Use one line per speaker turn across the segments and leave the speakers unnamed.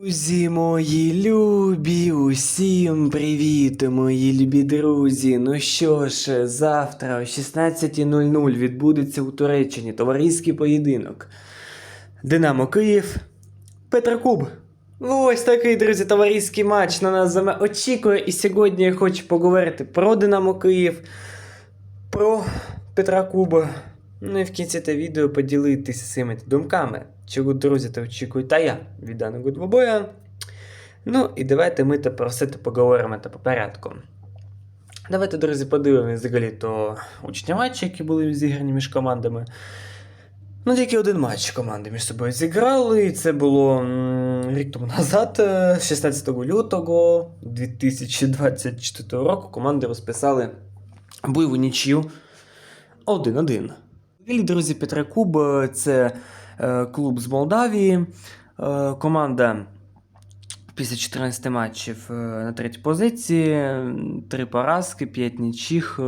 Друзі мої любі, усім привіт, мої любі друзі. Ну що ж, завтра о 16.00 відбудеться у Туреччині товариський поєдинок. Динамо Київ, Петрокуб. Ну, Ось такий, друзі, товариський матч на нас очікує. І сьогодні я хочу поговорити про Динамо Київ, про Петра Куба. Ну і в кінці та відео поділитися своїми думками, чого друзі та очікують та я від даного двобоя. Ну і давайте ми про все та поговоримо та по порядку. Давайте, друзі, подивимось взагалі то учні матчі, які були зіграні між командами. Ну, тільки один матч команди між собою зіграли, і це було рік тому назад, е, 16 лютого 2024 року. Команди розписали бойову нічю 1-1. Взагалі, друзі, Петра Куб е, це е, клуб з Молдавії. Е, команда після 14 матчів на третій позиції, 3 поразки, 5 нічих,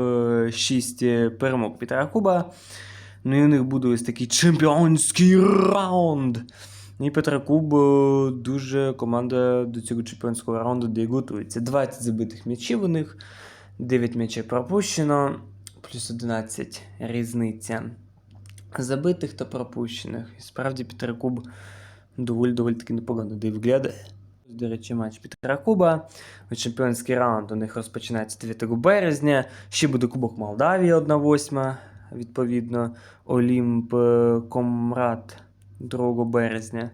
6 перемог Петра Куба. Ну і у них буде ось такий чемпіонський раунд. І Петра Куб дуже команда до цього чемпіонського раунду де готується. 20 забитих м'ячів у них, 9 м'ячів пропущено, плюс 11 різниця забитих та пропущених. І справді Петра Куб доволі доволі таки непогано де виглядає. До речі, матч Петра Куба. Чемпіонський раунд у них розпочинається 9 березня. Ще буде Кубок Молдавії 1-8, відповідно. Олімп е, Комрад 2 березня.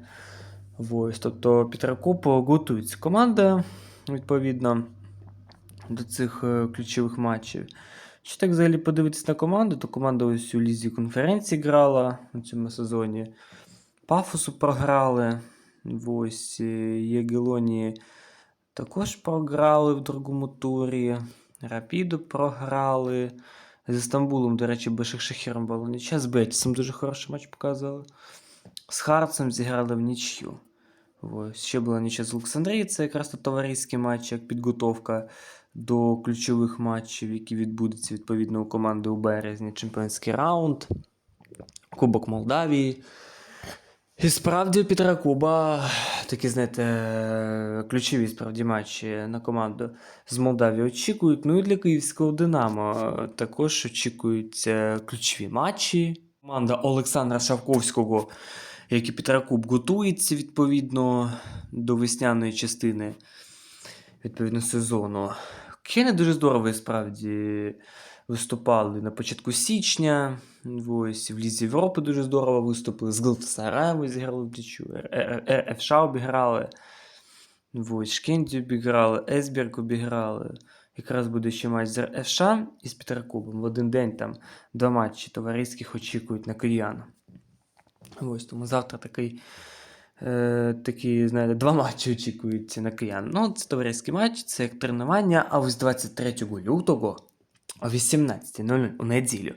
Ось, тобто Петракуб готується команда, відповідно, до цих е, ключових матчів. Якщо так взагалі подивитись на команду, то команда ось у Лізі конференції грала у цьому сезоні. Пафосу програли. Ось е, Єгелоні також програли в другому турі. Рапіду програли. З Стамбулом, до речі, Бешикшехіром було нічия. З Бетісом дуже хороший матч показали. З Харцем зіграли в нічю. Ось. Ще була нічия з Олександрії, це якраз то товариський матч, як підготовка до ключових матчів, які відбудуться відповідно у команди у березні. Чемпіонський раунд, Кубок Молдавії. І справді у Петра Куба такі, знаєте, ключові справді матчі на команду з Молдавії очікують. Ну і для київського Динамо також очікуються ключові матчі. Команда Олександра Шавковського, як і Петра Куб, готується відповідно до весняної частини відповідно сезону. Кени дуже здорово і справді виступали на початку січня. Ось в Лізі Європи дуже здорово виступили. З Галатасараєм зіграли в дічу, РФШ обіграли. Ось Шкенді обіграли, Есберг обіграли. Якраз буде ще матч з РФШ і з Петеркубом. В один день там два матчі товариських очікують на киян. Ось тому завтра такий е, такі, знаєте, два матчі очікуються на киян. Ну, це товариський матч, це як тренування, а ось 23 лютого о 18.00 у неділю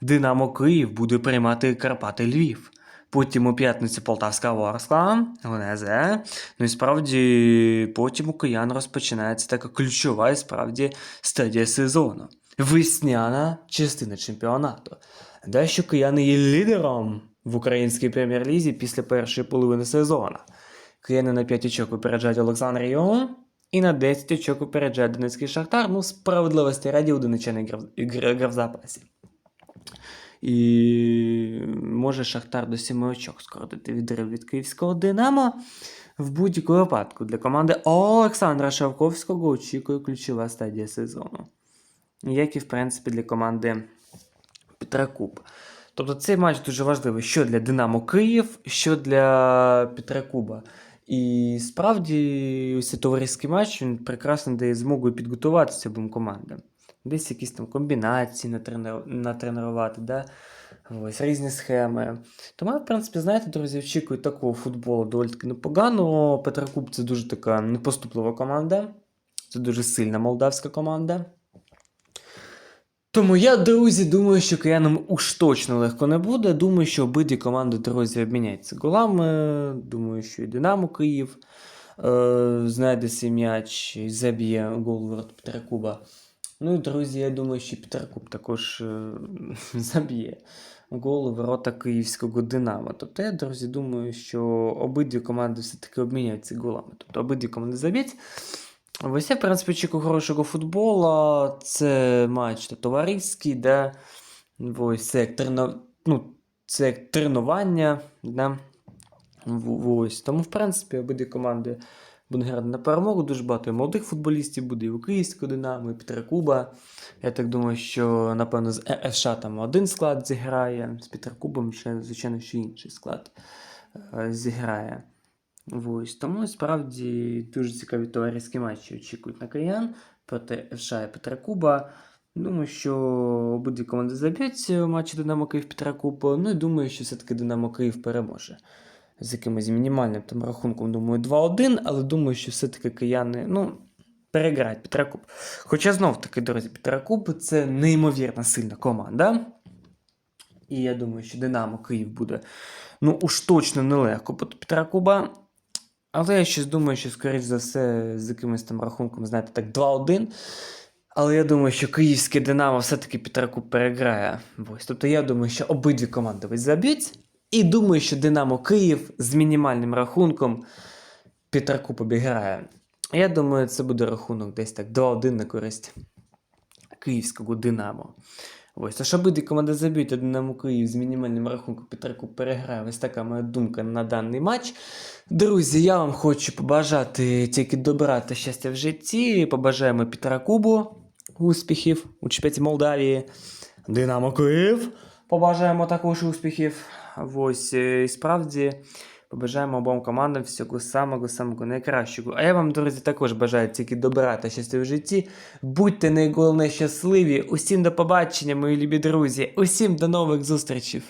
Динамо Київ буде приймати Карпати Львів. Потім у п'ятницю Полтавська Ворскла, Гонезе. Ну і справді потім у киян розпочинається така ключова і справді стадія сезону. Весняна частина чемпіонату. Дещо кияни є лідером в українській прем'єр-лізі після першої половини сезону. Кияни на 5 очок випереджають Олександрію і на 10 очок випереджає Донецький Шахтар. Ну, справедливості раді не грав, гра- в запасі. І може Шахтар до 7 очок скоротити відрив від київського Динамо. В будь-якому випадку для команди Олександра Шавковського очікує ключова стадія сезону. Як і, в принципі, для команди Петра Куб. Тобто цей матч дуже важливий що для Динамо Київ, що для Петра Куба. І справді ось цей товариський матч він прекрасно дає змогу підготуватися обом командам. Десь якісь там комбінації натренер... натренувати, да? ось різні схеми. Тому, в принципі, знаєте, друзі, очікую такого футболу доволі таки непогано. Петра Куб це дуже така непоступлива команда. Це дуже сильна молдавська команда. Тому я, друзі, думаю, що киянам уж точно легко не буде. Думаю, що обидві команди, друзі, обміняються голами. Думаю, що і Динамо Київ е, знайде свій м'яч і заб'є гол ворот Петра Куба. Ну і друзі, я думаю, що Куб також е, заб'є гол ворота київського Динамо. Тобто я, друзі, думаю, що обидві команди все-таки обміняються голами. Тобто обидві команди заб'ють. Ось я, в принципі, очікую хорошого футболу. Це матч товариський, де ось це як, трено... ну, це як тренування. Да? Ось. Тому, в принципі, обидві команди будуть грати на перемогу. Дуже багато молодих футболістів буде, і у Київського Динамо, і Петра Куба. Я так думаю, що, напевно, з ФШ там один склад зіграє, з Петрокубом ще, звичайно, ще інший склад е, зіграє. Ось. Тому справді дуже цікаві товариські матчі очікують на киян проти ФШ і Петра Куба. Думаю, що обидві команди заб'ють матчі Динамо Київ Петра Куба. Ну і думаю, що все-таки Динамо Київ переможе. З якимось мінімальним там рахунком, думаю, 2-1, але думаю, що все-таки кияни, ну, переграють Петра Куб. Хоча знов таки, друзі, Петра Куб це неймовірно сильна команда. І я думаю, що Динамо Київ буде ну уж точно нелегко проти Петра Куба. Але я щось думаю, що, скоріш за все, з якимось там рахунком, знаєте, так 2-1. Але я думаю, що київське Динамо все-таки Петра переграє. Ось. Тобто я думаю, що обидві команди ось заб'ють. І думаю, що Динамо Київ з мінімальним рахунком Петра Куб обіграє. Я думаю, це буде рахунок десь так 2-1 на користь київського Динамо. Ось, тож обидві команди заб'ють, а Динамо Київ з мінімальним рахунком Петраку переграє. Ось така моя думка на даний матч. Друзі, я вам хочу побажати тільки добра та щастя в житті. Побажаємо Петра Кубу успіхів у чемпіонаті Молдавії. Динамо Київ. Побажаємо також успіхів. Ось і справді. Побажаємо обом командам всього самого самого найкращого. А я вам, друзі, також бажаю тільки добра та щастя в житті. Будьте найголовніше щасливі. Усім до побачення, мої любі друзі. Усім до нових зустрічей.